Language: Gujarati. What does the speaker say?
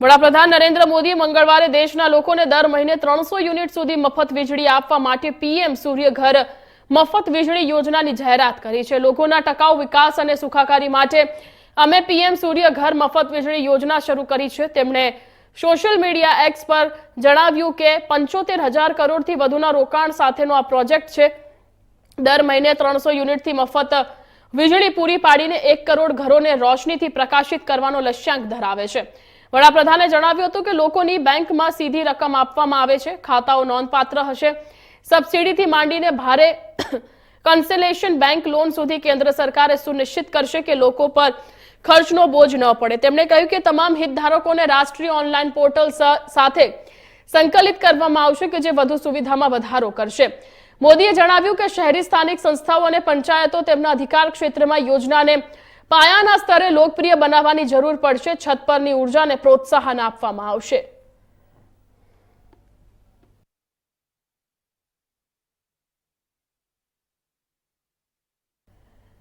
વડાપ્રધાન નરેન્દ્ર મોદીએ મંગળવારે દેશના લોકોને દર મહિને ત્રણસો યુનિટ સુધી મફત વીજળી આપવા માટે પીએમ સૂર્ય ઘર મફત વીજળી યોજનાની જાહેરાત કરી છે. લોકોના ટકાઉ વિકાસ અને સુખાકારી માટે અમે પીએમ સૂર્ય ઘર મફત વીજળી યોજના શરૂ કરી છે. તેમણે સોશિયલ મીડિયા એક્સ પર જણાવ્યું કે પંચોતેર હજાર કરોડથી વધુના રોકાણ સાથેનો આ પ્રોજેક્ટ છે. દર મહિને ત્રણસો યુનિટથી મફત વીજળી પૂરી પાડીને એક કરોડ ઘરોને રોશનીથી પ્રકાશિત કરવાનો લક્ષ્યાંક ધરાવે છે. વડાપ્રધાને જણાવ્યું હતું કે લોકોની બેંકમાં સીધી રકમ આપવામાં આવે છે, ખાતાઓ નોંધપાત્ર હશે. સબસિડીથી માંડીને ભારે કન્સેલેશન બેંક લોન સુધી કેન્દ્ર સરકારે સુનિશ્ચિત કરશે કે લોકો પર ખર્ચનો બોજ ન પડે. તેમણે કહ્યું કે તમામ હિતધારકોને રાષ્ટ્રીય ઓનલાઈન પોર્ટલ સાથે સંકલિત કરવામાં આવશે કે જે વધુ સુવિધામાં વધારો કરશે. મોદીએ જણાવ્યું કે શહેરી સ્થાનિક સંસ્થાઓ અને પંચાયતો તેમના અધિકાર ક્ષેત્રમાં યોજનાને પાયાના સ્તરે લોકપ્રિય બનાવવાની જરૂર પડશે. છત પરની ઉર્જાને પ્રોત્સાહન આપવામાં આવશે.